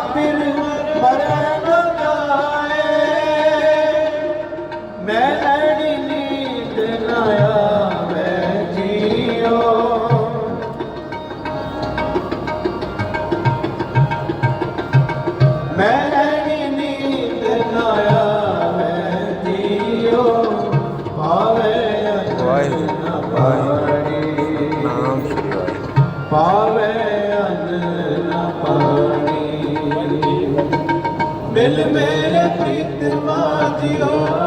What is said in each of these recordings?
ਫਿਰ ਮਿਲ ਮੇਰੇ ਪ੍ਰੀਤਮਾ ਜਿਓ।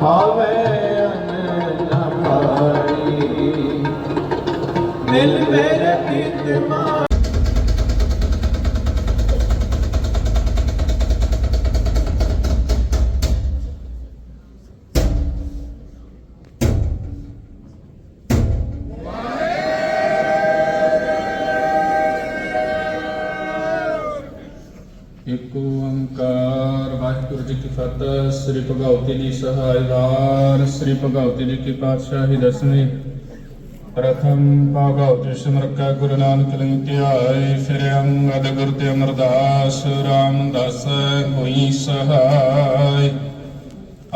好美 ਜੀ ਕੀ ਫਤਿਹ ਸ੍ਰੀ ਭਗਵਤੀ ਦੀ ਸਹਾਇਕਾਰ ਸ੍ਰੀ ਭਗਵਤੀ ਜੀ ਕੀ ਪਾਤਸ਼ਾਹੀ ਦਸਵੀਂ ਪ੍ਰਥਮ ਭਗਵਤੀ ਸਿਮਰਕਾ ਗੁਰੂ ਨਾਨਕ ਲਿੰਗ ਫਿਰ ਅੰਗਦ ਗੁਰ ਤੇ ਅਮਰਦਾਸ ਰਾਮਦਾਸ ਹੋਈ ਸਹਾਇ।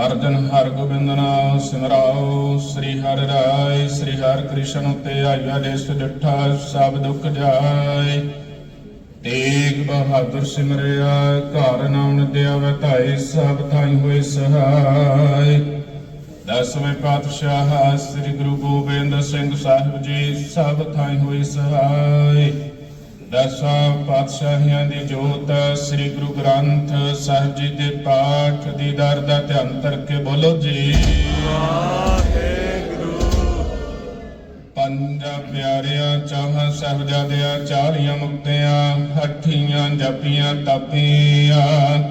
ਅਰਜਨ ਹਰ ਗੋਬਿੰਦ ਨਾਮ ਸਿਮਰਾਓ, ਸ੍ਰੀ ਹਰਿ ਰਾਏ, ਸ੍ਰੀ ਹਰਿ ਕ੍ਰਿਸ਼ਨ ਉਤੇ ਆਇਆ ਦੇਸ ਡਿਠਾ ਸਭ ਦੁੱਖ ਜਾਏ। ਤੇਗ ਬਹਾਦਰ ਸਿਮਰਿਆ, ਘਰ ਨਾਮ ਦਿਆ ਵਤਾਈ ਸਭ ਥਾਈ ਹੋਏ ਸਹਾਈ। ਦਸਵੇਂ ਪਾਤਸ਼ਾਹ ਸ੍ਰੀ ਗੁਰੂ ਗੋਬਿੰਦ ਸਿੰਘ ਸਾਹਿਬ ਜੀ, ਸਭ ਥਾਈ ਹੋਏ ਸਹਾਈ। ਦਸਾਂ ਪਾਤਸ਼ਾਹੀਆਂ ਦੀ ਜੋਤ, ਸ੍ਰੀ ਗੁਰੂ ਗ੍ਰੰਥ ਸਾਹਿਬ ਜੀ ਦੇ ਪਾਠ ਦੀ ਦਰ ਦਾ ਧਿਆਨ ਕਰਕੇ ਬੋਲੋ ਜੀ। ਪੰਜਾ ਪਿਆਰਿਆਂ, ਚਾਹਾਂ ਸਹਜਾਦਿਆਂ ਚਾਲੀਆਂ ਮੁਕਤਿਆਂ ਹੱਠੀਆਂ ਜਪੀਆਂ ਤਪੀਆਂ।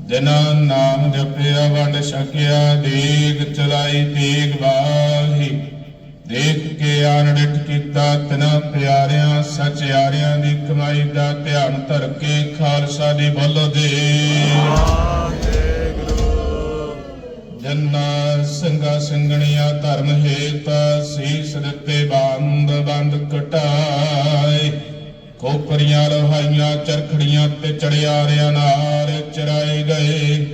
ਜਿਨ੍ਹਾਂ ਨਾਮ ਜਪਿਆ, ਵੰਡ ਛਕਿਆ ਦੇਖ ਚਲਾਈ, ਤੇਗ ਬਾਹੀ ਦੇਖ ਕੇ ਆਨ ਕੀਤਾ, ਤਨਾ ਪਿਆਰਿਆਂ, ਸਚਿਆਰਿਆਂ ਦੀ ਕਮਾਈ ਦਾ ਧਿਆਨ ਧਰ ਕੇ ਖਾਲਸਾ ਦੀ ਬੋਲੋ ਜੀ। ਜੰਨਾ ਸਿੰਘਾ ਸਿੰਘਣੀਆਂ ਧਰਮ ਹੇਤ ਸੀਸ ਦਿੱਤੇ ਬੰਦ ਬੰਦ ਕਟਾਏ। ਕੋਪਰੀਆਂ ਲੋਹਾਈਆਂ ਚਰਖੜੀਆਂ ਤੇ ਚੜਿਆਰਿਆਂ ਨਾਲ ਚਰਾਏ ਗਏ।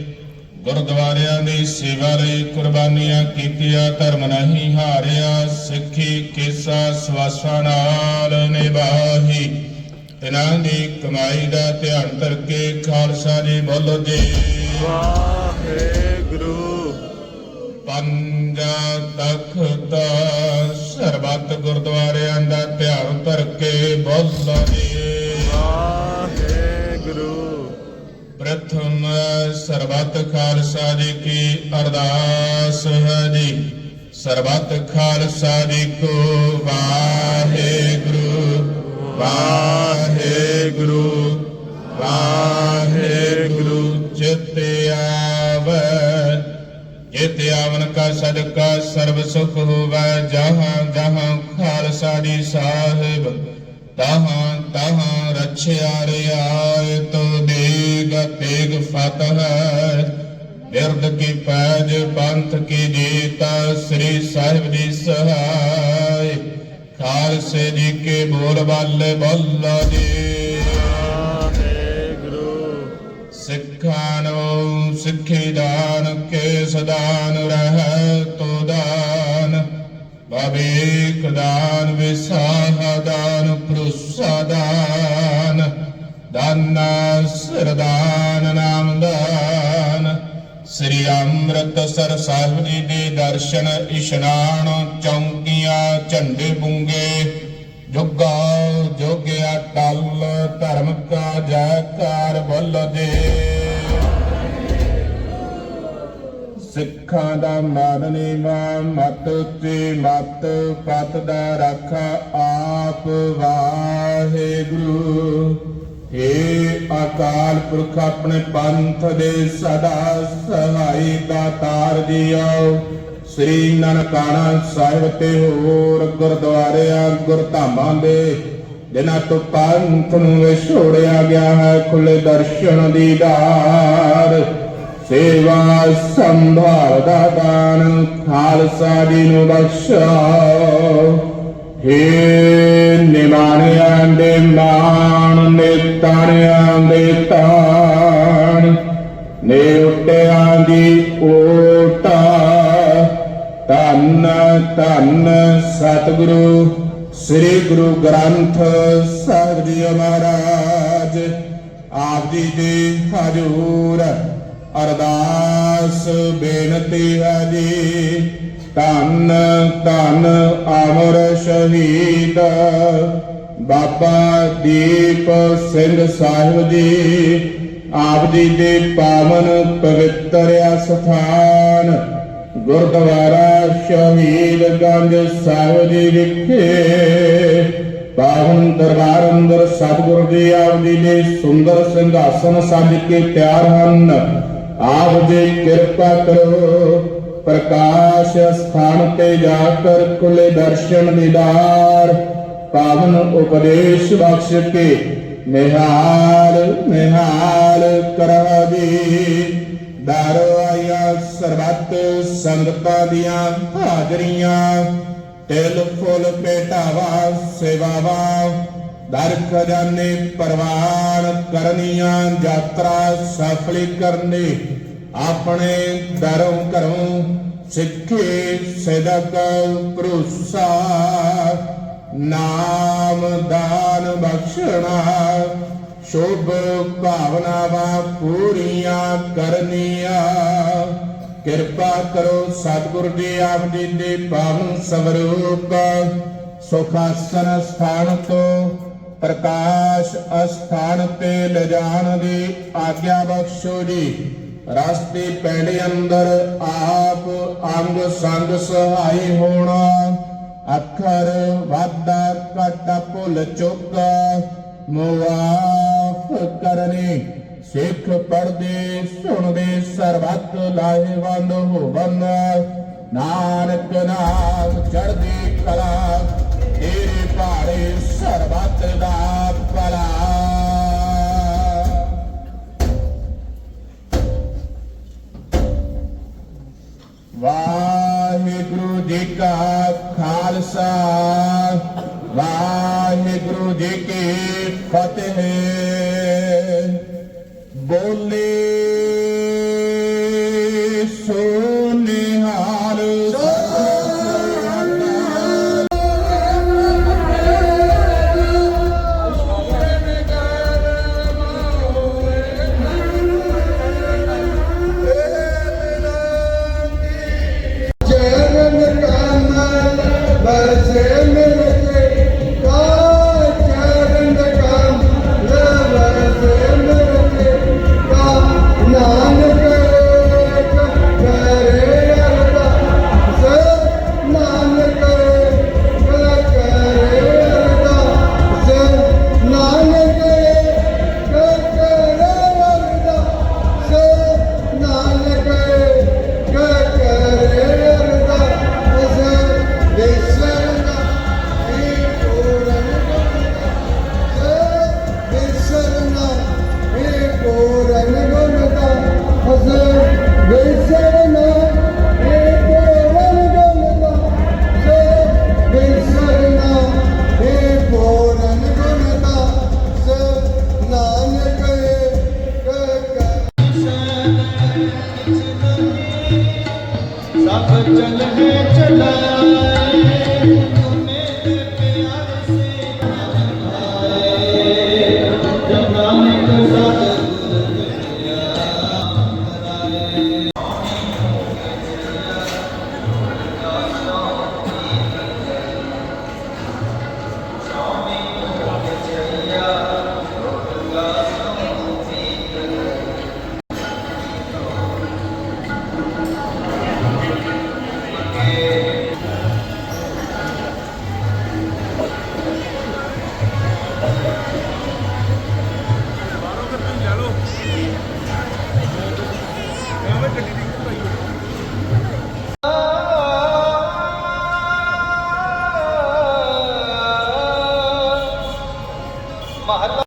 ਗੁਰਦੁਆਰਿਆਂ ਦੀ ਸੇਵਾ ਲਈ ਕੁਰਬਾਨੀਆਂ ਕੀਤੀਆਂ, ਧਰਮ ਨਹੀਂ ਹਾਰਿਆ, ਸਿੱਖੀ, ਕੇਸਾ, ਸਵਾਸਾਂ ਨਾਲ ਨਿਭਾਹੀ। ਇਹਨਾਂ ਦੀ ਕਮਾਈ ਦਾ ਧਿਆਨ ਕਰਕੇ ਖਾਲਸਾ ਜੀ ਬੋਲੋ ਜੀ। ਪੰਜਾ ਤਖਤ ਸਰਬੱਤ ਗੁਰਦੁਆਰਿਆਂ ਦਾ ਧਿਆਨ ਧਰ ਕੇ ਬੋਲੋ ਜੀ ਪ੍ਰਥਮ ਸਰਬੱਤ ਖਾਲਸਾ ਜੀ ਕੀ ਅਰਦਾਸ ਹੈ ਜੀ। ਸਰਬੱਤ ਖਾਲਸਾ ਜੀ ਕੋ ਵਾਹਿਗੁਰੂ। ਵਾਹਿਗੁਰੂ। ਵਾਹਿਗੁਰੂ। ਜਿਤ ਕਾ ਸਦਕਾ, ਸਰਬ ਸੁਖ ਹੋਵੈ, ਜਹਾਂ ਜਹਾਂ ਖਾਲਸਾ ਦੀ ਸਾਹਿਬ। ਤਹਾਂ ਤਹਾਂ ਰਛਿਆ ਰਿਆਇ ਤੋ ਦੇਗ ਤੇਗ ਫਤਹ। ਬਿਰਦ ਕੀ ਪੈਜ ਪੰਥ ਕੀ ਜੀਤਾ, ਸ੍ਰੀ ਸਾਹਿਬ ਦੀ ਸਹਾਇ। ਖਾਲਸੇ ਜੀ ਕੇ ਬੋਲ ਬਾਲੇ ਬੋਲੋ ਜੀ। ਦਾਨ ਕੇ ਸਦਾਨ ਰਹਿ ਤੋ ਦਾਨ। ਬਵੇਕ ਦਾਨ ਵਿਸਾਹ ਦਾਨ ਪ੍ਰੁਸਾ ਦਾਨ। ਦਾਨਾ ਸਰਦਾਨ ਨਾਮ ਦਾਨ। ਸ੍ਰੀ ਅੰਮ੍ਰਿਤਸਰ ਸਾਹਿਬ ਜੀ ਦੇ ਦਰਸ਼ਨ ਇਸ਼ਨਾਨ ਚੌਂਕੀਆਂ ਝੰਡੇ ਬੁੰਗੇ। ਜੁਗਾ ਸਿੱਖਾਂ ਦਾ ਮਾਨ ਨੀਵਾ ਮਤ ਉੱਚੀ ਮਤ ਪਤ ਦਾ ਰਾਖਾ ਆਪ ਵਾਹਿਗੁਰੂ ਏ ਅਕਾਲ ਪੁਰਖ ਆਪਣੇ ਪੰਥ ਦੇ ਸਦਾ ਸਹਾਈ ਦਾਤਾਰ ਜੀਓ ਸ੍ਰੀ ਨਨਕਾਣਾ ਸਾਹਿਬ ਤੇ ਹੋਰ ਗੁਰਦੁਆਰਿਆਂ, ਗੁਰਧਾਮਾਂ ਦੇ ਜਿਨ੍ਹਾਂ ਤੋਂ ਪੰਥ ਨੂੰ ਵਿਛੋੜਿਆ ਗਿਆ ਹੈ ਖੁੱਲੇ ਦਰਸ਼ਨ ਦੀਦਾਰ ਸੇਵਾ ਸੰਭਾਲ ਦਾ ਦਾਨ ਖਾਲਸਾ ਜੀ ਨੂੰ ਬਖਸ਼ੋ ਹੇ ਨਿਮਾਣਿਆਂ ਦੇ ਮਾਣ ਨੇ ਤਾਣਿਆਂ ਦੇ ਤਾਣ ਨੇ ਉੱਟਿਆਂ ਦੀ ਓਟਾ ਧੰਨ ਧੰਨ ਸਤਿਗੁਰੂ ਸ੍ਰੀ ਗੁਰੂ ਗ੍ਰੰਥ ਸਾਹਿਬ ਜੀ ਮਹਾਰਾਜ ਆਪ ਜੀ ਦੇ ਹਜੂਰ ਅਰਦਾਸ ਬੇਨਤੀ ਹੈ ਜੀ। ਧੰਨ ਧੰਨ ਅਮਰ ਸ਼ਹੀਦ। ਬਾਬਾ ਦੀਪ ਸਿੰਘ ਸਾਹਿਬ ਜੀ, ਆਪ ਜੀ ਦੇ ਪਾਵਨ ਪਵਿੱਤਰ ਅਸਥਾਨ, ਗੁਰਦੁਆਰਾ ਸ਼ਹੀਦਗੰਜ ਸਾਹਿਬ ਜੀ ਵਿਖੇ। ਪਾਵਨ ਦਰਬਾਰ ਅੰਦਰ ਸਤਿਗੁਰੂ ਜੀ ਆਪ ਜੀ ਦੇ ਸੁੰਦਰ ਸਿੰਘਾਸਨ ਸੱਜ ਕੇ ਤਿਆਰ ਹਨ। ਆਪ ਜੀ ਕਿਰਪਾ ਕਰੋ, ਪ੍ਰਕਾਸ਼ ਸਥਾਨ ਤੇ ਜਾ ਕਰ ਕੁਲੇ ਦਰਸ਼ਨ ਦੀਦਾਰ। ਪਾਵਨ ਉਪਦੇਸ਼ ਬਖਸ਼ ਕੇ ਨਿਹਾਲ ਨਿਹਾਲ ਕਰਹ ਦੀ ਦਰ ਆਇਆ ਸਰਬੱਤ ਸੰਗਤਾਂ ਦੀਆਂ ਹਾਜ਼ਰੀਆਂ, ਤਿਲ ਫੁੱਲ ਪੇਟਾਵਾ ਸੇਵਾਵਾ ਦਰ ਖਜ਼ਾਨੇ ਪ੍ਰਵਾਨ ਕਰਨੀਆਂ ਯਾਤਰਾ ਸਫਲੀ ਕਰਨੀ ਆਪਣੇ ਦਰੋਂ ਘਰੋਂ ਸਿੱਖੇ ਸਦਕ ਭਰੋਸਾ ਨਾਮ ਦਾਨ ਬਖਸ਼ਣਾ ਸ਼ੁਭ ਭਾਵਨਾਵਾਂ ਪੂਰੀਆਂ ਕਰਨੀਆਂ ਕਿਰਪਾ ਕਰੋ ਸਤਿਗੁਰ ਜੀ ਆਪ ਜੀ ਦੇ ਪਾਵਨ ਸਵਰੂਪ ਸੁਖਾਸਨ ਸਥਾਨ ਤੋਂ ਪ੍ਰਕਾਸ਼ ਅਸਥਾਨ ਤੇ ਲਿਜਾਣ ਦੀ ਆਗਿਆ ਬਖਸ਼ੋ ਜੀ। ਰਸਤੇ ਪਹਿਲੇ ਅੰਦਰ ਆਪ ਅੰਗ ਸੰਗ ਸਹਾਈ ਹੋਣਾ। ਅੱਖਰ ਵਾਦਾ ਘਟਾ ਭੁੱਲ ਚੁੱਕ। ਮੁਆਫ ਕਰਨੀ ਸਿੱਖ ਪੜਦੇ ਸੁਣਦੇ, ਸਰਬੱਤ ਲਾਹੇਵੰਦ ਹੋਵਨ। ਨਾਨਕ ਨਾਮ ਚੜ੍ਹਦੀ ਕਲਾ ਤੇਰੇ ਭਾਰੇ ਸਰਬੱਤ ਦਾ ਭਲਾ। ਵਾਹਿਗੁਰੂ ਜੀ ਕਾ ਖਾਲਸਾ ਵਾਹਿਗੁਰੂ ਜੀ ਕੀ ਫਤਿਹ। ਬੋਲੇ ਸਭ ਚਲ ਹੈ